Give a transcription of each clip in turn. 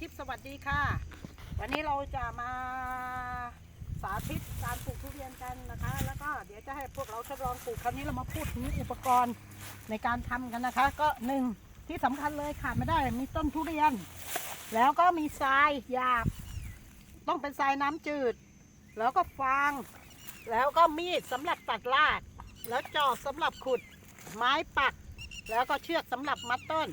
ทิพย์สวัสดีค่ะ วันนี้เราจะมาสาธิตการปลูกทุเรียนกันนะคะ แล้วก็เดี๋ยวจะให้พวกเราทดลองปลูกคราวนี้เรามาพูดถึงอุปกรณ์ในการทำกันนะคะ ก็หนึ่งที่สำคัญเลยขาดไม่ได้มีต้นทุเรียน แล้วก็มีทรายหยาบ ต้องเป็นทรายน้ำจืด แล้วก็ฟาง แล้วก็มีดสำหรับตัดราก แล้วจอบสำหรับขุด ไม้ปัก แล้วก็เชือกสำหรับมัดต้น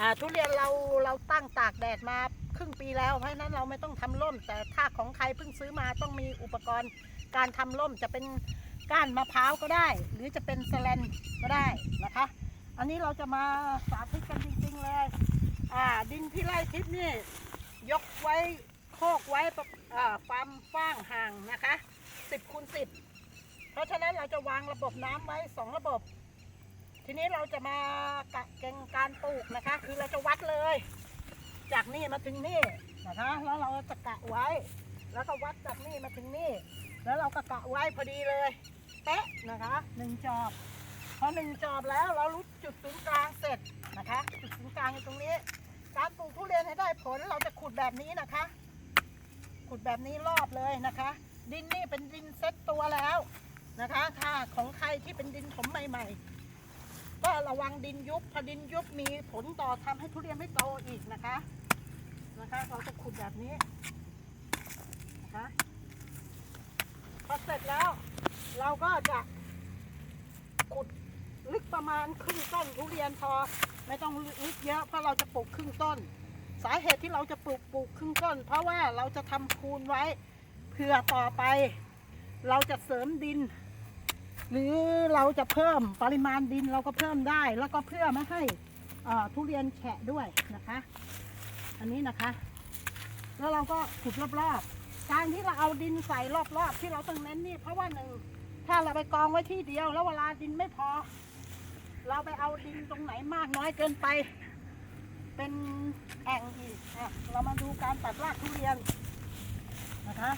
อ่าทุเรียนเราเราตั้งตากแดดมาครึ่งปีแล้วเพราะฉะนั้นเราไม่ต้องทำร่ม แต่ถ้าของใครเพิ่งซื้อมาต้องมีอุปกรณ์การทำร่มจะเป็นก้านมะพร้าวก็ได้ หรือจะเป็นแสลนก็ได้นะคะ อันนี้เราจะมาสาธิตกันจริงๆเลยอ่าดินที่ไร่ทิพย์นี่ยกไว้โคกไว้ประอ่าความฟ้างห่างนะคะ 10คูณ10 เพราะฉะนั้นเราจะวางระบบน้ำไว้ 2 ระบบ ทีนี้เราจะมากะเกณฑ์การปลูกนะคะ คือเราจะวัดเลย จากนี่มาถึงนี่นะคะแล้วเราจะกะไว้ แล้วก็วัดจากนี่มาถึงนี่ แล้วเราก็กะไว้พอดีเลยเป๊ะนะคะหนึ่งจอบพอหนึ่งจอบแล้วเรารู้จุดศูนย์กลางเสร็จนะคะ จุดศูนย์กลางอยู่ตรงนี้ การปลูกทุเรียนให้ได้ผลเราจะขุดแบบนี้นะคะ ขุดแบบนี้รอบเลยนะคะ ดินนี่เป็นดินเซ็ตตัวแล้วนะคะ ถ้าของใครที่เป็นดินผมใหม่ ๆ ก็ระวังดินยุบพอดินยุบมีผลต่อทำให้ทุเรียนไม่โตอีกนะคะ นะคะเราจะขุดแบบนี้นะคะพอเสร็จแล้ว เราก็จะขุดลึกประมาณครึ่งต้นทุเรียนพอไม่ต้องลึกเยอะเพราะเราจะปลูกครึ่งต้น สาเหตุที่เราจะปลูกปลูกครึ่งต้น เพราะว่าเราจะทำคูนไว้เพื่อต่อไป เราจะเสริมดิน หรือเราจะเพิ่มปริมาณดินเราก็เพิ่มได้ แล้วก็เพื่อไม่ให้ทุเรียนแฉะด้วยนะคะ อันนี้นะคะ แล้วเราก็ขุดรอบๆ การที่เราเอาดินใส่รอบๆ ที่เราต้องเน้นนี่เพราะว่าหนึ่งถ้าเราไปกองไว้ที่เดียว แล้วเวลาดินไม่พอ เราไปเอาดินตรงไหนมากน้อยเกินไป เป็นแอ่งอีกเรามาดูการตัดรากทุเรียนนะคะ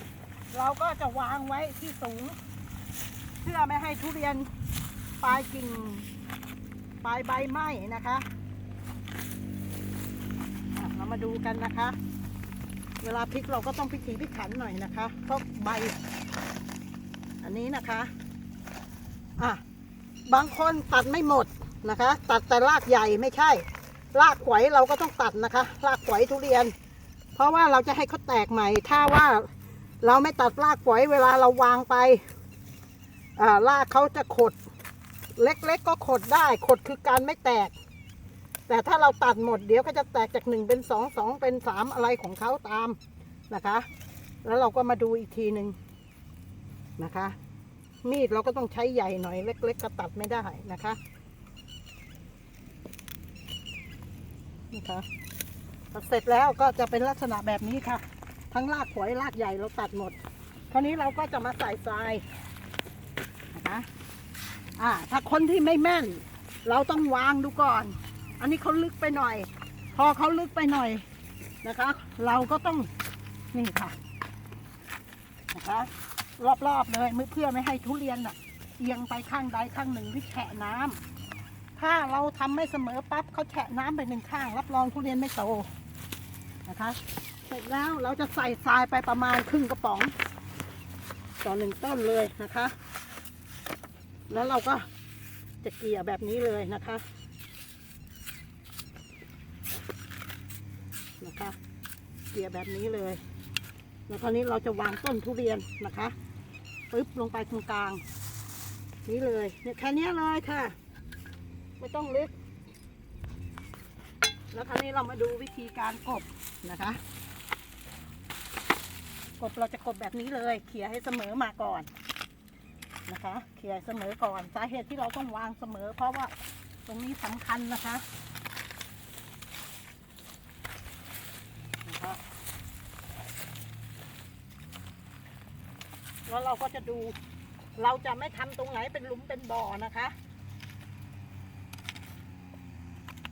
เราก็จะวางไว้ที่สูง พื่อไม่ให้ทุเรียนปลายกิ่งปลายใบไหม้นะคะเรามาดูกันนะคะ เวลาพลิกเราก็ต้องพิถีพิถันหน่อยนะคะเพราะใบ อันนี้นะคะอะบางคนตัดไม่หมดนะคะ ตัดแต่รากใหญ่ไม่ใช่ รากขวยเราก็ต้องตัดนะคะ รากขวยทุเรียน เพราะว่าเราจะให้เขาแตกใหม่ ถ้าว่าเราไม่ตัดรากฝอยเวลาเราวางไป อ่ารากเขาจะขด เล็กๆก็ขดได้ขดคือการไม่แตก แต่ถ้าเราตัดหมดเดี๋ยวก็จะแตกจากหนึ่งเป็นสองสองเป็นสามอะไรของเขาตามนะคะ แล้วเราก็มาดูอีกทีหนึ่งนะคะ มีดเราก็ต้องใช้ใหญ่หน่อย เล็ก ๆ ก็ตัดไม่ได้นะคะนะคะเสร็จแล้วก็จะเป็นลักษณะแบบนี้ค่ะ ทั้งรากฝอยรากใหญ่เราตัดหมดคราวนี้เราก็จะมาใส่ทราย อ่า ถ้าคนที่ไม่แม่น เราต้องวางดูก่อน อันนี้เขาลึกไปหน่อย พอเขาลึกไปหน่อยนะคะ เราก็ต้องนี่ค่ะนะคะรอบๆเลยเพื่อไม่ให้ทุเรียนอะเอียงไปข้างใดข้างหนึ่งที่แฉะน้ำถ้าเราทำไม่เสมอปั๊บเขาแฉะน้ำไปหนึ่งข้าง รับรองทุเรียนไม่โตนะคะ เสร็จแล้วเราจะใส่ทรายไปประมาณครึ่งกระป๋อง ต่อหนึ่งต้นเลยนะคะ แล้วเราก็จะเกี่ยแบบนี้เลยนะคะ นะคะ เกี่ยแบบนี้เลย แล้วคราวนี้เราจะวางต้นทุเรียนนะคะปึ๊บลงไปตรงกลาง นี้เลยเนี่ยแค่นี้เลยค่ะ ไม่ต้องลึก แล้วคราวนี้เรามาดูวิธีการกบนะคะ กบเราจะกบแบบนี้เลย เขี่ยให้เสมอมาก่อน นะคะเขี่ยเสมอก่อนสาเหตุที่เราต้องวางเสมอ เพราะว่าตรงนี้สำคัญนะคะนะคะแล้วเราก็จะดูเราจะไม่ทำตรงไหนเป็นหลุมเป็นบ่อนะคะ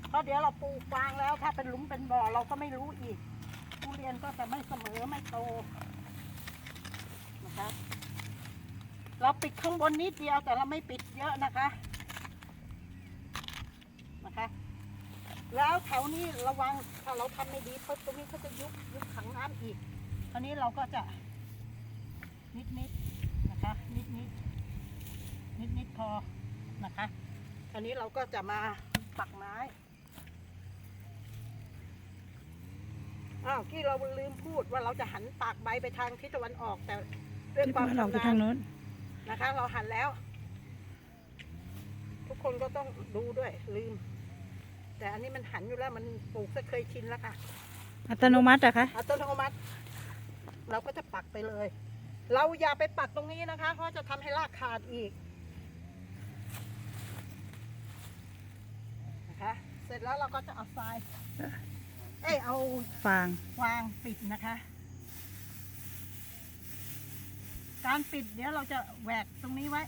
เพราะเดี๋ยวเราปลูกฟางแล้วถ้าเป็นหลุมเป็นบ่อเราก็ไม่รู้อีกทุเรียนก็จะไม่เสมอไม่โตนะคะ เราปิดข้างบนนิดเดียวแต่เราไม่ปิดเยอะนะคะนะคะ แล้วแถวนี้ระวังถ้าเราทำไม่ดีปุ๊บตรงนี้เขาจะยุบยุบขังน้ำอีกคราวนี้เราก็จะนิดนิดๆนะคะนิดนิดนิดนิดๆพอนะคะคราวนี้เราก็จะมาปักไม้อ้าวที่เราลืมพูดว่าเราจะหันปากใบไปทางทิศตะวันออกแต่ด้วยที่ความมันออกไปชำนาทางญโน้นนะคะ เราหันแล้ว ทุกคนก็ต้องดูด้วยลืม แต่อันนี้มันหันอยู่แล้วมันปลูกซะเคยชินแล้วค่ะ อัตโนมัติเหรอะคะ อัตโนมัติ เราก็จะปักไปเลย เราอย่าไปปักตรงนี้นะคะ เพราะจะทำให้รากขาดอีกนะคะ เสร็จแล้วเราก็จะเอาทราย เอ้ยเอา ฟาง วางปิดนะคะ การปิดเดี๋ยวเราจะแหวกตรงนี้ไว้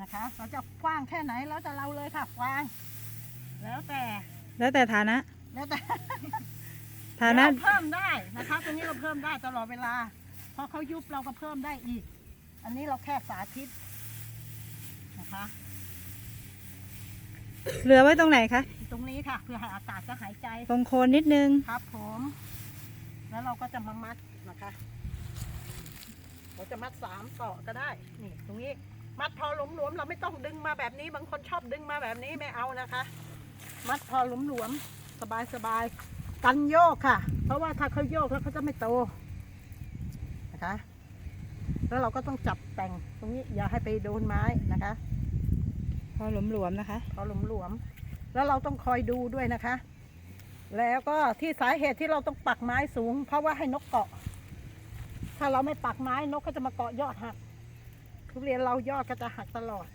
นะคะ เราจะกว้างแค่ไหนแล้วแต่เราเลยค่ะกว้าง แล้วแต่แล้วแต่ฐานะแล้วแต่ฐานะเดี๋ยวเราเพิ่มได้นะคะตรงนี้เราเพิ่มได้ตลอดเวลาพอเขายุบเราก็เพิ่มได้อีก อันนี้เราแค่สาธิตนะคะเหลือไว้ตรงไหนคะตรงนี้ค่ะ เพื่อให้อากาศจะหายใจตรงโคนนิดนึงครับ ผม แล้วเราก็จะมามัดนะคะ เราจะมัดสามเกาะก็ได้ นี่ตรงนี้ มัดพอหลวมๆเราไม่ต้องดึงมาแบบนี้ บางคนชอบดึงมาแบบนี้ไม่เอานะคะ มัดพอหลวมๆสบายๆกันโยกค่ะ เพราะว่าถ้าเขาโยกแล้วเขาจะไม่โตนะคะ แล้วเราก็ต้องจับแต่งตรงนี้อย่าให้ไปโดนไม้นะคะ พอหลวมๆนะคะ พอหลวมๆแล้วเราต้องคอยดูด้วยนะคะ แล้วก็ที่สาเหตุที่เราต้องปักไม้สูง เพราะว่าให้นกเกาะ ถ้าเราไม่ปักไม้นกก็จะมาเกาะยอดหัก ทุเรียนเรายอดก็จะหักตลอด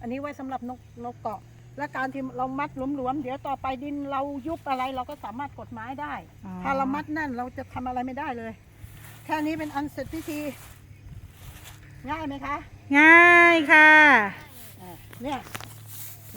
อันนี้ไว้สำหรับนกนกเกาะ และการที่เรามัดหลวมๆเดี๋ยวต่อไปดินเรายุบอะไรเราก็สามารถกดไม้ได้อ๋อถ้าเรามัดแน่นเราจะทำอะไรไม่ได้เลย แค่นี้เป็นอันเสร็จพิธี ง่ายไหมคะ ง่ายค่ะอ่าเนี่ย